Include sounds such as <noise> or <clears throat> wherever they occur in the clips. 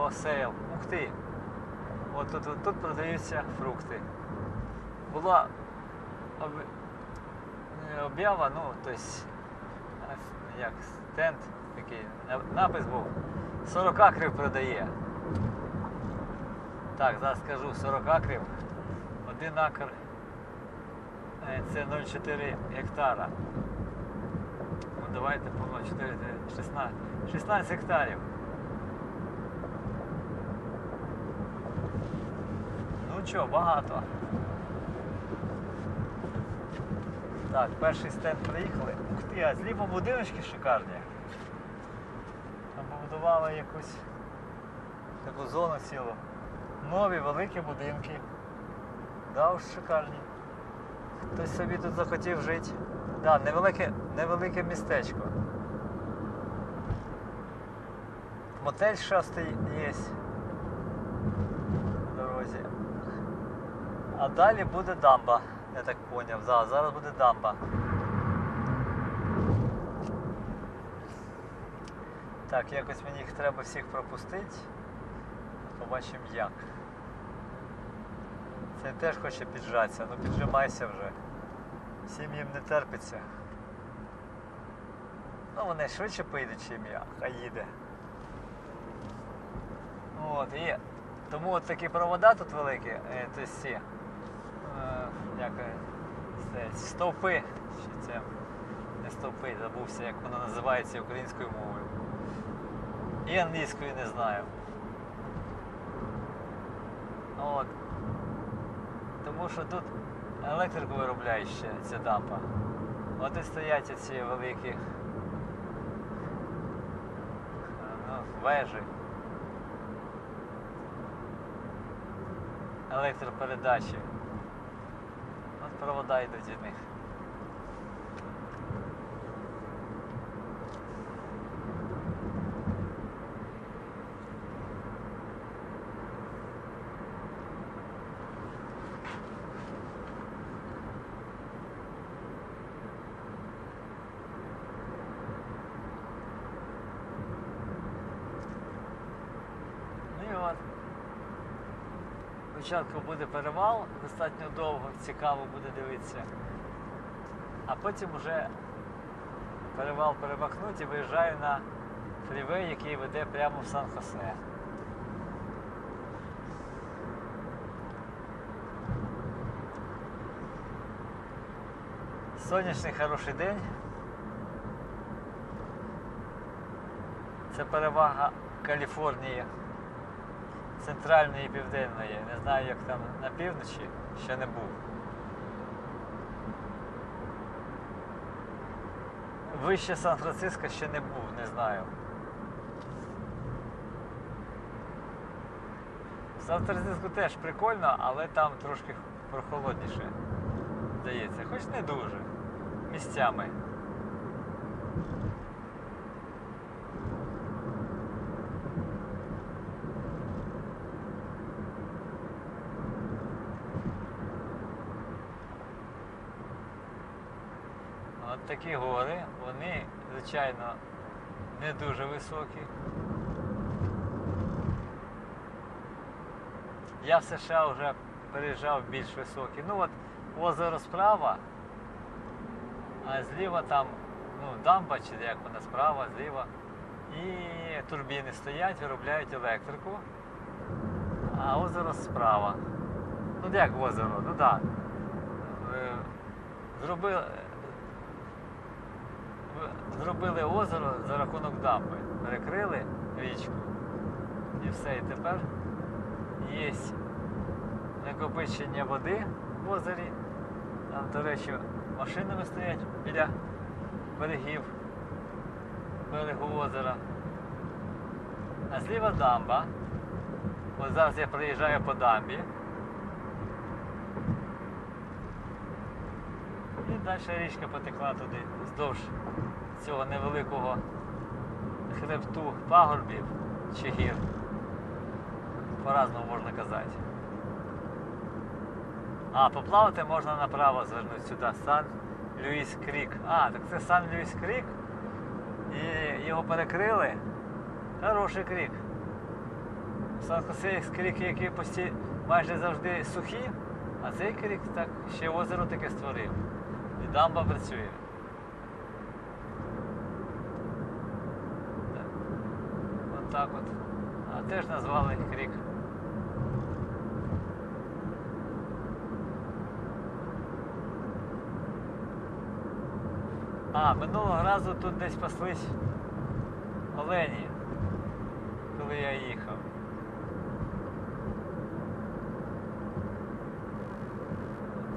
for sale. Ух ти! От тут, от тут продаються фрукти. Була об- об'ява, ну, тобто, як стенд такий, напис був. 40 акрів продає. Так, зараз скажу 40 акрів. Один акр е, це 0,4 гектара. Ну, давайте по 0,4 16, 16 гектарів. Ну що, багато. Так, перший стенд приїхали. Ух ти, а зліва будиночки шикарні. Там побудували якусь таку зону цілу. Нові великі будинки. Да, уж шикарні. Хтось собі тут захотів жити. Да, невелике, невелике містечко. Мотель шостий є на дорозі. А далі буде дамба, я так поняв. Да, зараз буде дамба. Так, якось мені їх треба всіх пропустити. Побачимо як. Це теж хоче піджатися, ну піджимайся вже. Всім їм не терпиться. Ну вони швидше поїдуть, чим я, хай їде. От, і тому от такі провода тут великі, е, ці, як це, стовпи, чи це не стовпи, забувся, як воно називається українською мовою. І англійською не знаю. От. Тому що тут електрику виробляє ще ця дампа. От і стоять ці великі ну, вежі. Електропередачі. Провода йдуть від них. Ну і от. Спочатку буде перевал, достатньо довго, цікаво буде дивитися. А потім вже перевал перемахнуть і виїжджаю на фрівей, який веде прямо в Сан-Хосе. Сонячний хороший день. Це перевага Каліфорнії центральної і південної. Не знаю, як там на півночі, ще не був. Вище Сан-Франциско ще не був, не знаю. Сан-Франциско теж прикольно, але там трошки прохолодніше. Здається, хоч не дуже. Місцями. От такі гори, вони, звичайно, не дуже високі. Я в США вже переїжджав більш високі. Ну от озеро справа, а зліва там ну, дамба, чи як вона справа, зліва. І турбіни стоять, виробляють електрику. А озеро справа. Ну як озеро? Ну так. Да. Зробили, в- зробили озеро за рахунок дамби. Перекрили річку. І все. І тепер є накопичення води в озері. Там, до речі, машинами стоять біля берегів, берегу озера. А зліва дамба. От зараз я приїжджаю по дамбі. І далі річка потекла туди вздовж цього невеликого хребту пагорбів чи гір. По-разному можна казати. А, поплавати можна направо звернути сюди. Сан Люїс Крік. А, так це Сан Люїс Крік. І його перекрили. Хороший крік. Це є крики, які пості... майже завжди сухі, а цей крик так ще озеро таке створив. І дамба працює. Так. Так от. А теж назвали крик. А, минулого разу тут десь паслись олені, коли я їхав.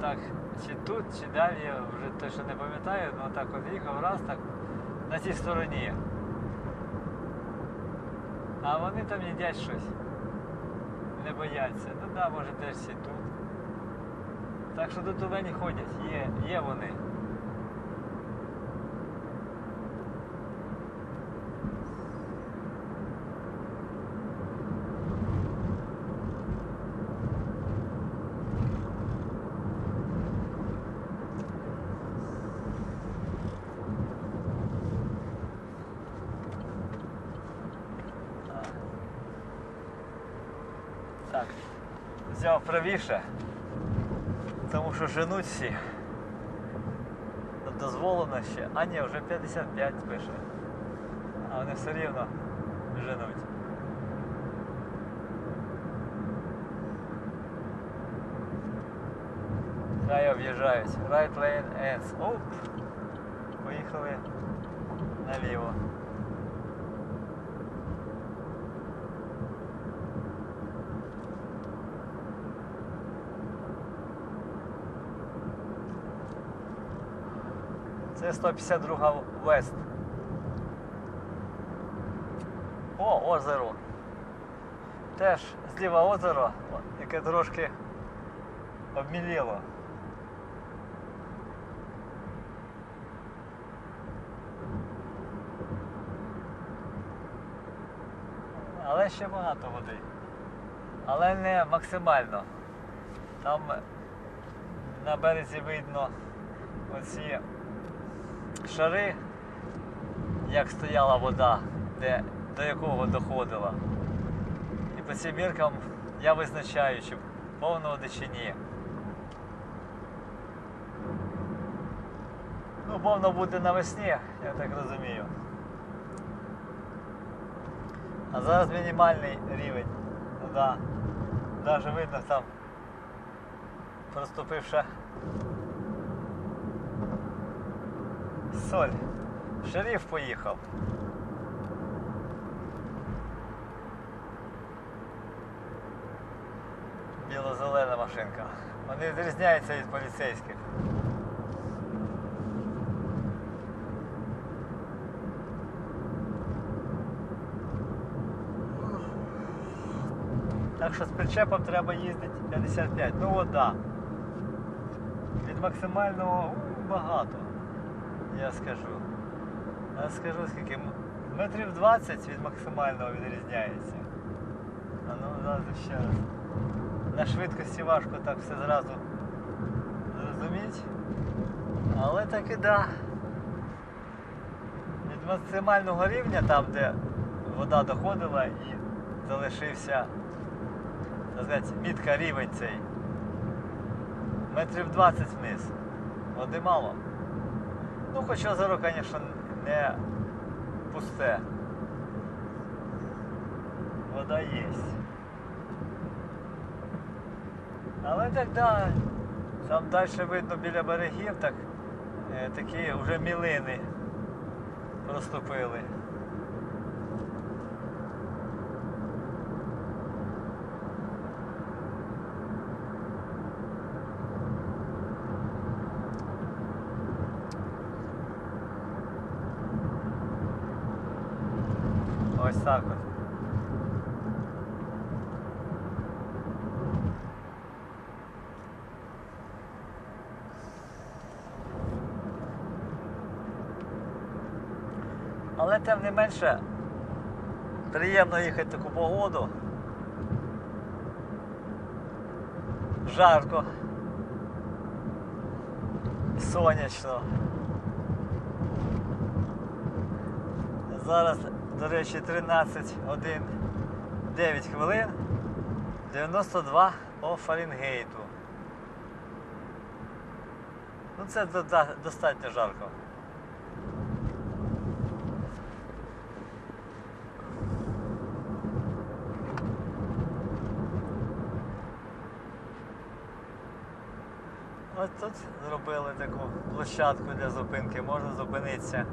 Так, чи тут, чи далі, я вже точно не пам'ятаю, але так от їхав раз так на тій стороні. А вони там їдять щось. Не бояться. Ну да, може теж всі тут. Так що тут не ходять, є, є вони. Так, взяв правіше, тому що женуть всі. Дозволено ще. А ні, вже 55 пише. А вони все рівно женуть. Хай об'їжджають. Right lane ends. Оп! Поїхали наліво. Це 152 Вест. О, озеро. Теж зліва озеро, яке трошки обміліло. Але ще багато води. Але не максимально. Там на березі видно оці шари, як стояла вода, де, до якого доходила. І по цим міркам я визначаю, чи повно води чи ні. Ну, повно буде навесні, я так розумію. А зараз мінімальний рівень. Ну да. Даже видно там проступивши соль. Шериф поїхав. Біло-зелена машинка. Вони відрізняються від поліцейських. Так що з причепом треба їздити 55. Ну от да. Від максимального багато, я скажу. Я скажу скільки. Метрів 20 від максимального відрізняється. А ну зараз ще раз. На швидкості важко так все зразу зрозуміти. Але так і да. Від максимального рівня, там де вода доходила і залишився сказати, мітка рівень цей. Метрів 20 вниз. Води мало. Ну, хоч озеро, звісно, не пусте. Вода є. Але так да, там далі видно біля берегів, так е, такі вже мілини проступили. Ось так от. Але тим не менше приємно їхати в таку погоду. Жарко. Сонячно. Зараз, до речі, 13 годин 9 хвилин 92 по Фаренгейту. Ну це достатньо жарко. Ось тут зробили таку площадку для зупинки, можна зупинитися.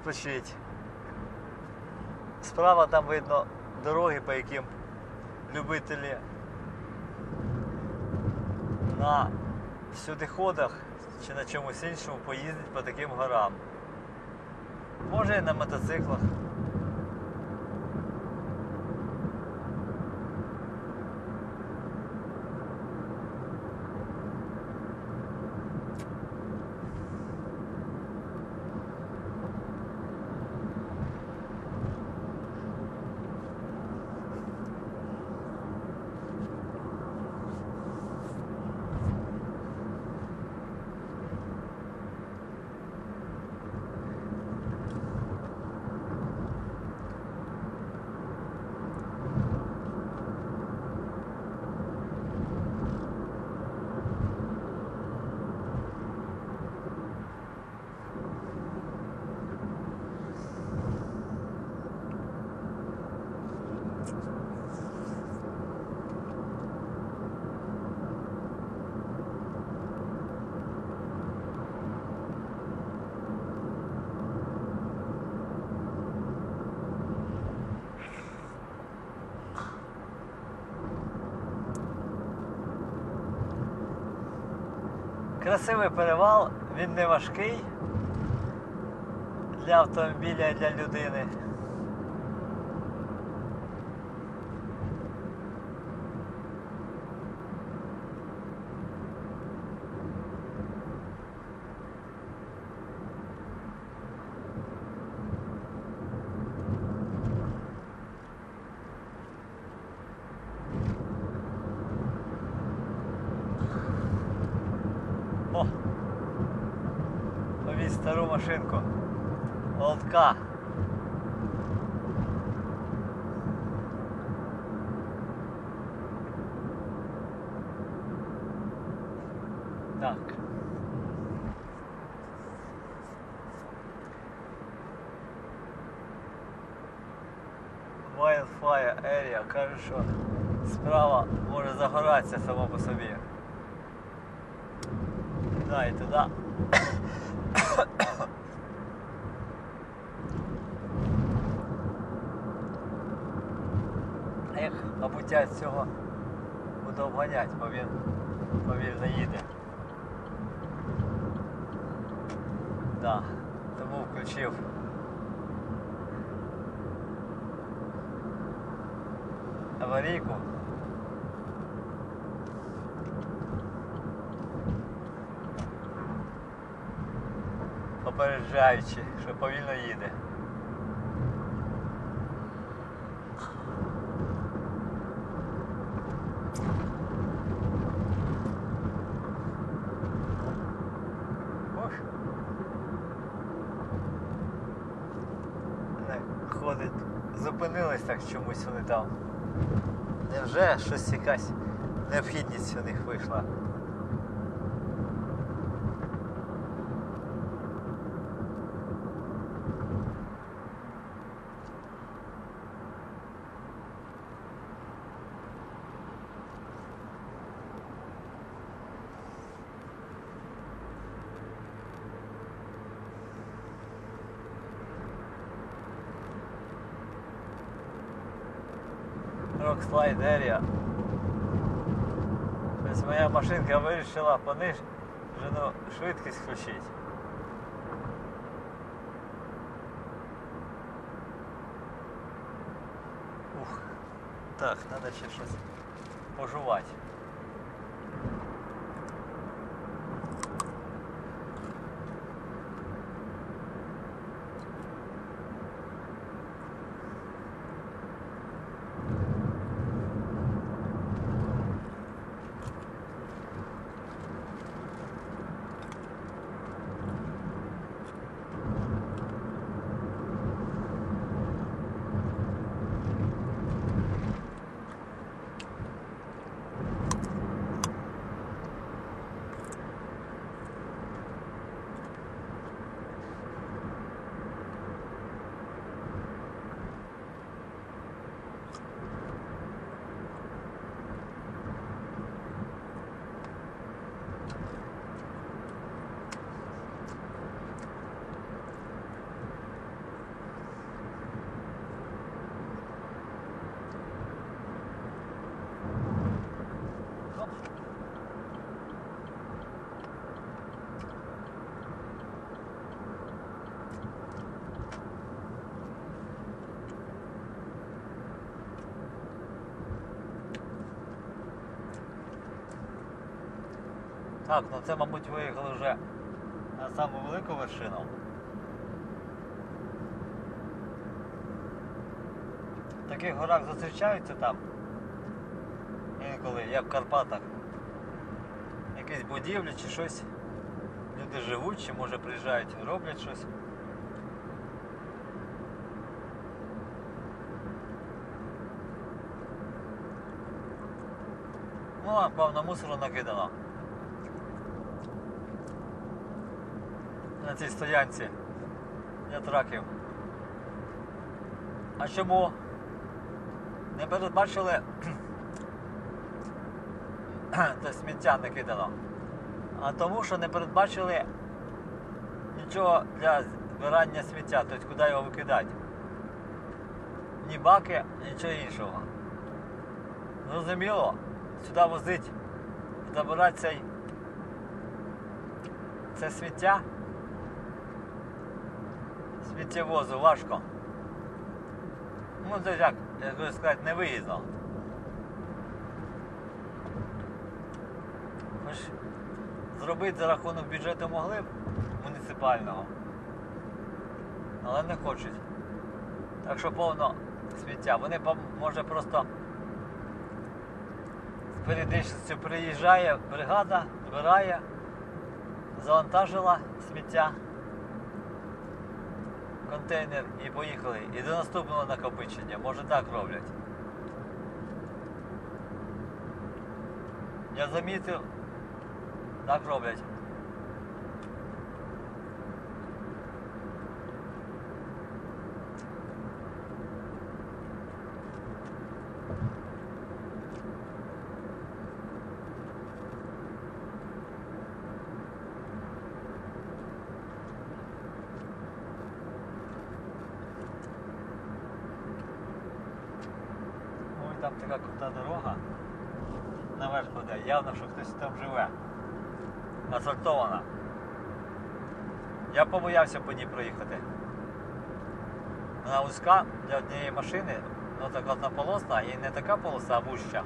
Відпочити. Справа там видно дороги, по яким любителі на сюдиходах чи на чомусь іншому поїздять по таким горам. Може і на мотоциклах. Красивий перевал, він не важкий для автомобіля і для людини. Так. Wildfire Area каже, що справа може загоратися само по собі. Да, і туди. Ех, мабуть, я цього буду обганяти, бо він повільно їде. Да, тому включив. Аварійку. Попереджаючи, що повільно їде. Ох. Не ходить. Зупинились так чомусь вони там. Невже щось якась необхідність у них вийшла? Rockslide Area. Тобто моя машинка вирішила понижену швидкість включити. Ух. Так, треба ще щось пожувати. Так, ну це, мабуть, виїхали вже на саму велику вершину. В таких горах зустрічаються там. Інколи, як в Карпатах. Якісь будівлі чи щось. Люди живуть, чи може приїжджають, роблять щось. Ну, а певно, мусору накидано. На цій стоянці для траків. А чому? Не передбачили <clears throat> те сміття не кидано. А тому, що не передбачили нічого для збирання сміття, тобто куди його викидати. Ні баки, нічого іншого. Зрозуміло, сюди возить, забирати цей це сміття. Сміттєвозу важко. Ну це як, як би сказати, невигідно. Хоч зробити за рахунок бюджету могли б муніципального, але не хочуть. Так що повно сміття. Вони може просто з періодичністю приїжджає бригада, збирає, завантажила сміття, контейнер і поїхали. І до наступного накопичення. Може так роблять. Я замітив, так роблять. Ой, там така крута дорога. Наверх веде. Явно, що хтось там живе. Асфальтована. Я побоявся по ній проїхати. Вона вузька для однієї машини, ну так однополосна і не така полоса, а вуща.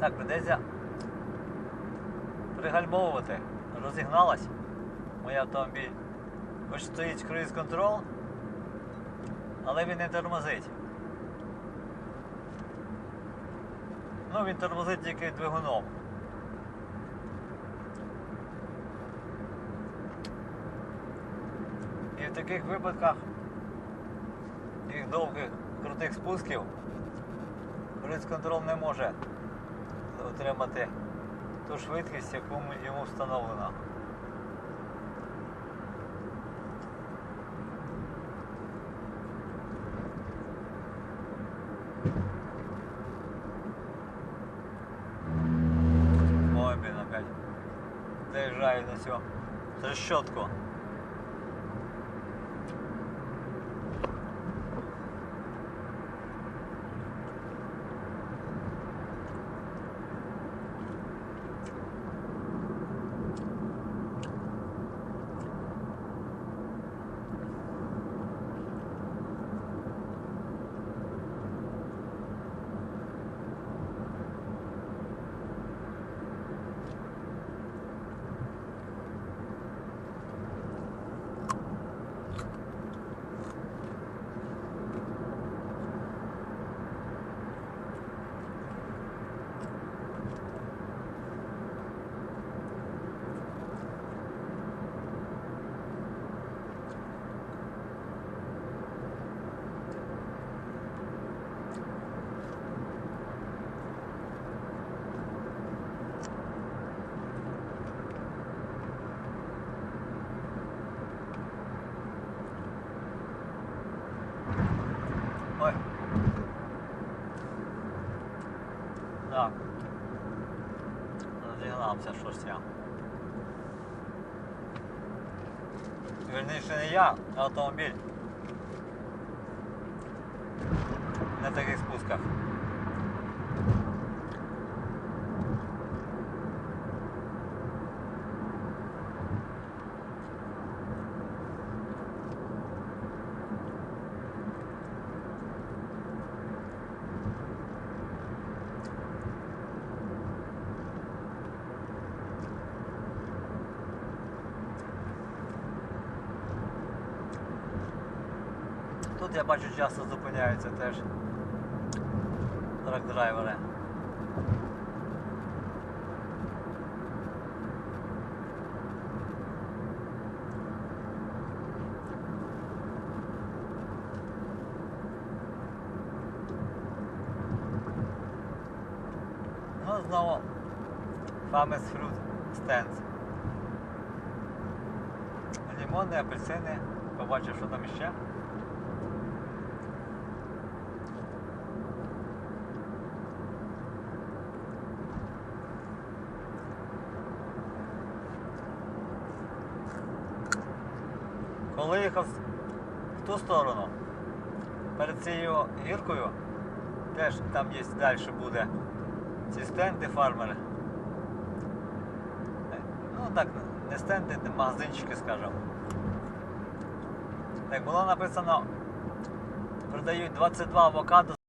Так, придеться пригальмовувати. Розігналась мій автомобіль. Хоч стоїть круїз контрол, але він не тормозить. Ну, він тормозить тільки двигуном. І в таких випадках, таких довгих крутих спусків, контрол не може отримати ту швидкість, яку йому встановлено. Трещотку. Ой. Так. Розігнався, що ж я. Вірніше я, а автомобіль. На таких спусках. Тут я бачу часто зупиняються теж трак-драйвери. Ну, знову Famous Fruit Stands. Лимони, апельсини. Побачив, що там ще. Коли їхав в ту сторону, перед цією гіркою, теж там є далі буде ці стенди фармери. Е, Ну так, не стенди, не магазинчики, скажімо. Так було написано, продають 22 авокадо